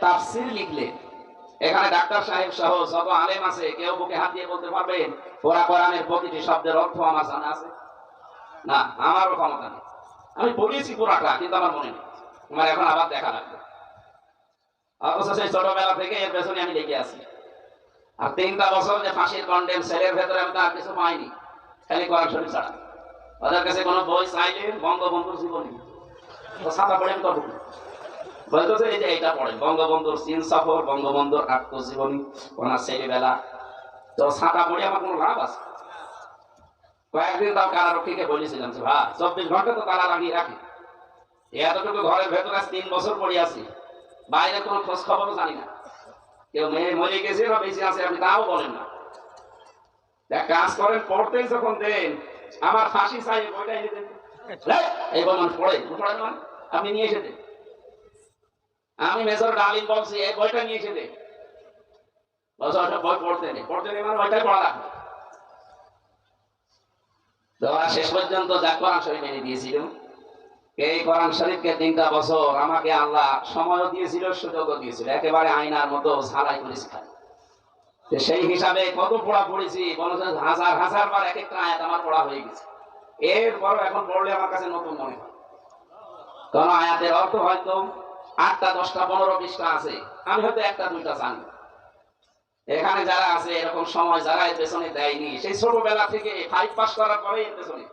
তাফসির লিখলেন এখানে ডাক্তার সাহেব সহ যত আলেম আছে, কেউ বুকে হাত দিয়ে বলতে পারবেন ওরা কোরআনের প্রতিটি শব্দের অর্থ আমার জানা আছে? না, আমারও ক্ষমতা নেই। আমি পড়িয়েছি পুরাটা, কিন্তু আমার মনে নেই। আমার এখন আবার দেখা লাগবে। অথচ সেই ছোটবেলা থেকে এর পেছনে আমি লেগে আছি। আর তিনটা বছর যে ফাঁসির কন্ডেম সেলের ভেতরে আমি তার কিছু পাইনি। খালি কোরআন শরীফ ছাড়া। ওদের কাছে কোনো বই চাইলে বঙ্গবন্ধুর জীবনী। তো ছাতা পড়ে আমি যে এটা বঙ্গবন্ধুর চীন সফর, বঙ্গবন্ধুর আত্মজীবনী, ওনার ছেলেবেলা। তো ছাতা পড়ে আমার কোনো লাভ আছে? কয়েকদিন তাও কারারক্ষীকে বলেছিলাম যে, ভাই, চব্বিশ ঘণ্টা তো তালা লাগিয়ে রাখি? এতটুকু ঘরের ভেতরে তিন বছর পড়ে আছি। বাইরে কোনো খোঁজ খবরও জানি না। কেউ মেয়ে মরে গেছে বা বেঁচে আছে, আপনি তাও বলেন না। কাজ করেন, পড়তেই যখন দেন, আমার ফাঁসি চাই বইটা এনে দেন এই বই পড়ে। পড়ে আপনি নিয়ে এসে দেন। আমি মেজর ডালিম বলছি, এই বইটা নিয়ে এসে বই পড়তে নেই পড়তে নেই মানে ওইটাই পড়া শেষ পর্যন্ত যা কোরআন শরীফ এনে দিয়েছিল, এই কোরআন শরীফকে তিনটা বছর আমাকে আল্লাহ সময়ও দিয়েছিল, সুযোগও দিয়েছিল। একেবারে মতো। তো সেই হিসাবে কত পড়া পড়েছি বলছে হাজার হাজার বার এক একটা আয়াত আমার পড়া হয়ে গেছে। এরপর এখন পড়লে আমার কাছে নতুন মনে হয়। কোন আয়াতের অর্থ হয়তো আটটা, দশটা, পনেরো, বিশটা আছে। আমি হয়তো একটা, দুইটা জানি এখানে যারা আছে, এরকম সময় যারা এর পেছনে দেয়নি, সেই ছোটবেলা থেকে ফাইভ পাস করার পরে এর পেছনে।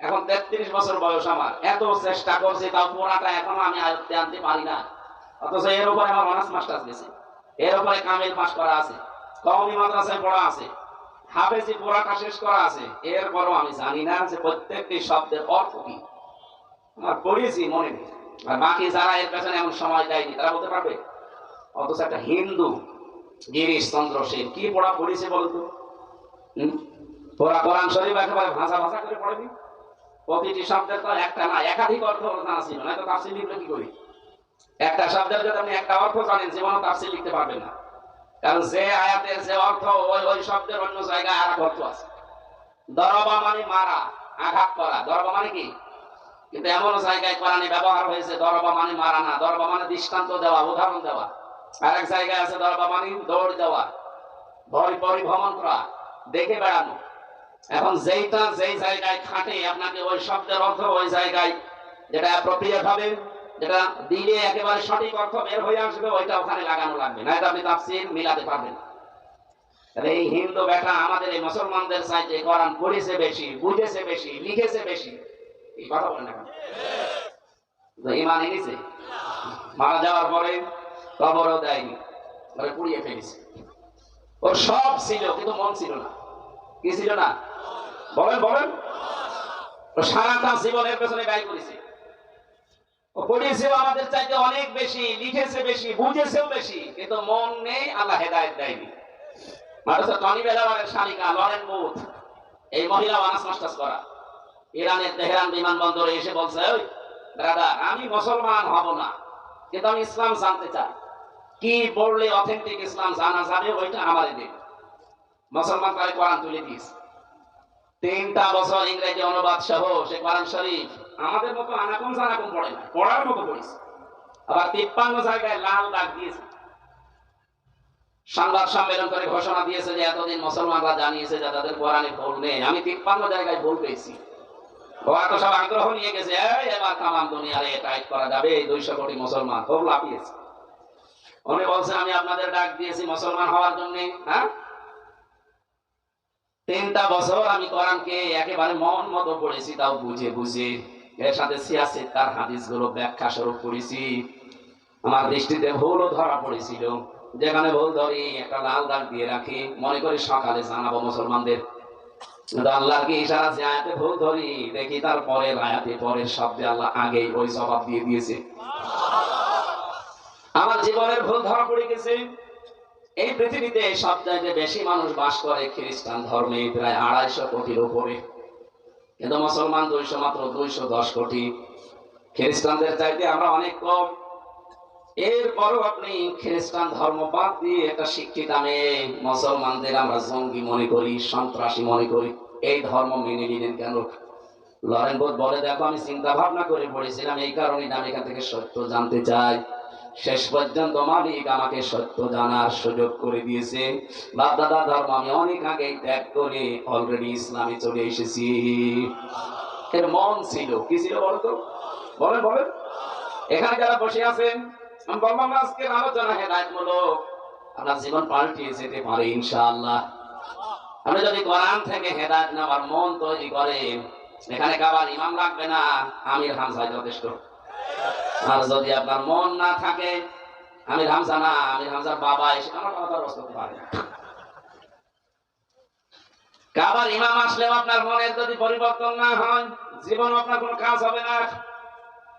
এখন তেত্রিশ বছর বয়স আমার। এত চেষ্টা করছি, তাও পড়াটা এখনও আমি আয়ত্তে আনতে পারি না। অথচ এর উপরে আমার অনার্স মাস্টার্স গেছে। এর উপরে কামিল পাস করা আছে। কওমি মাদ্রাসায় পড়া আছে। হাফেজি পড়াটা শেষ করা আছে। এরপরও আমি জানি না যে প্রত্যেকটি শব্দের অর্থ কি। আমার পড়িয়েছি মনে নেই। আর বাকি যারা এর পেছনে এমন সময় দেয়নি, তারা বলতে পারবে? অথচ একটা হিন্দু গিরিশ চন্দ্র সেন কি পড়া পড়েছে বলতো? কোরআন শরীফ একেবারে ভাষা ভাষা করে পড়েনি? প্রতিটি শব্দের তো একটা না, একাধিক অর্থ ছিল না তো তাফসিল লিখলে কি করি? একটা শব্দের যদি আপনি একটা অর্থ জানেন জীবনে তাফসিল লিখতে পারবেন না। কারণ যে আয়াতের যে অর্থ, ওই ওই শব্দের অন্য জায়গায় আর অর্থ আছে। দরবা মানে মারা, আঘাত করা। দরবা মানে কি? কিন্তু এমন জায়গায় কোরআনে ব্যবহার হয়েছে, দরবা মানে মারা না। দরবা মানে দৃষ্টান্ত দেওয়া, উদাহরণ দেওয়া। আর এক জায়গায় আছে দরবা মানে দৌড় দেওয়া, ভরি পরিভ্রমণ করা, দেখে বেড়ানো। এখন যেইটা যেই জায়গায় খাটে, আপনাকে ওই শব্দের অর্থ ওই জায়গায় যেটা অ্যাপ্রোপ্রিয়েট হবে, যেটা দিলে একেবারে সঠিক অর্থ বের হয়ে আসবে, ওইটা ওখানে লাগানো লাগবে। না, এটা আপনি তাফসির মিলাতে পারবেন এই হিন্দু বেটা আমাদের এই মুসলমানদের চাইতে কোরআন পড়েছে বেশি, বুঝেছে বেশি, লিখেছে বেশি। ইমান এনেছে? মারা যাওয়ার পরে কবরও দেয়নি ওরে পুড়িয়ে ফেলেছে। ওর সব ছিল, কিন্তু মন ছিল না। কি ছিল না? বলেন বলেন। সারাটা জীবনের পেছনে ব্যয় করেছে। ও পড়িয়েছেও আমাদের চাইতে অনেক বেশি, লিখেছে বেশি, বুঝেছেও বেশি, কিন্তু মন নেই, আল্লাহ হেদায়ত দেয়নি। মানুষ টনি বেলাওয়ারের শালিকা লরেন বুথ এই মহিলা অনার্স মাস্টার্স করা। ইরানের তেহরান বিমানবন্দরে এসে বলছে, ওই দাদা আমি মুসলমান হব না, কিন্তু আমি ইসলাম জানতে চাই। কি পড়লে অথেন্টিক ইসলাম জানা যাবে, ওইটা আমারে দিন। মুসলমান তাই কোরআন তুলে দিয়েছে। তিনটা বছর ইংরেজি অনুবাদ সহ সে কোরআন শরীফ আমাদের মতো আনাকুম জানাকুম পড়ে না, পড়ার মতো পড়েছে। আবার তিপ্পান্ন জায়গায় লাল দাগ দিয়েছে। সংবাদ সম্মেলন করে ঘোষণা দিয়েছে যে এতদিন মুসলমানরা জানিয়েছে যে তাদের কোরআনে ভুল নেই। আমি তিপ্পান্ন জায়গায় ভুল পেয়েছি। হ্যাঁ? তিনটা বছর আমি একেবারে মন মতো তাও বুঝে বুঝে। এর সাথে তার ব্যাখ্যা স্বরূপ পড়েছি আমার দৃষ্টিতে ভুলও ধরা পড়েছিল। যেখানে ভুল ধরি, একটা লাল দাগ দিয়ে রাখি, মনে করি সকালে জানাব মুসলমানদের। আমার জীবনের ভুল ধরা পড়ে গেছে। এই পৃথিবীতে সবচাইতে বেশি মানুষ বাস করে খ্রিস্টান ধর্মে, প্রায় আড়াইশো কোটির উপরে। কিন্তু মুসলমান দুইশো মাত্র দুইশো দশ কোটি। খ্রিস্টানদের চাইতে আমরা অনেক কম। এরপরও আপনি খ্রিস্টান ধর্ম বাদ দিয়ে একটা শিক্ষিত আমি মুসলমানদের আমরা জঙ্গি মনে করি, সন্ত্রাসী মনে করি, এই ধর্ম মেনে নিলেন কেন? লরেন বোধ বলে, দেখো, আমি চিন্তা ভাবনা করে পড়েছিলাম, এই কারণে আমি এখান থেকে সত্য জানতে চাই। শেষ পর্যন্ত মালিক আমাকে সত্য জানার সুযোগ করে দিয়েছে। বাপ দাদা ধর্ম আমি অনেক আগেই ত্যাগ করে অলরেডি ইসলামে চলে এসেছি। এর মন ছিল, কি ছিল বলতো? বলেন বলেন। এখানে যারা বসে আছেন আজকের আপনার জীবন পাল্টিয়ে যেতে যদি কোরআন থেকে হেদায়ত নেওয়ার মন তৈরি করেন, এখানে কাবার ইমাম লাগবে না, আমির হামসায় যথেষ্ট। আর যদি আপনার মন না থাকে, আমির হামসা না, আমির হামসার বাবা এসে আমার কথা পারে কাবার ইমাম আসলেও আপনার মনের যদি পরিবর্তন না হয়, জীবন আপনার কোনো কাজ হবে না।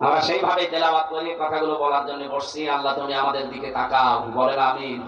আমরা সেইভাবে তেলাবাদ করে, কথাগুলো বলার জন্য বসছি। আল্লাহ তুমি আমাদের দিকে তাকাও। বলেন আমিন।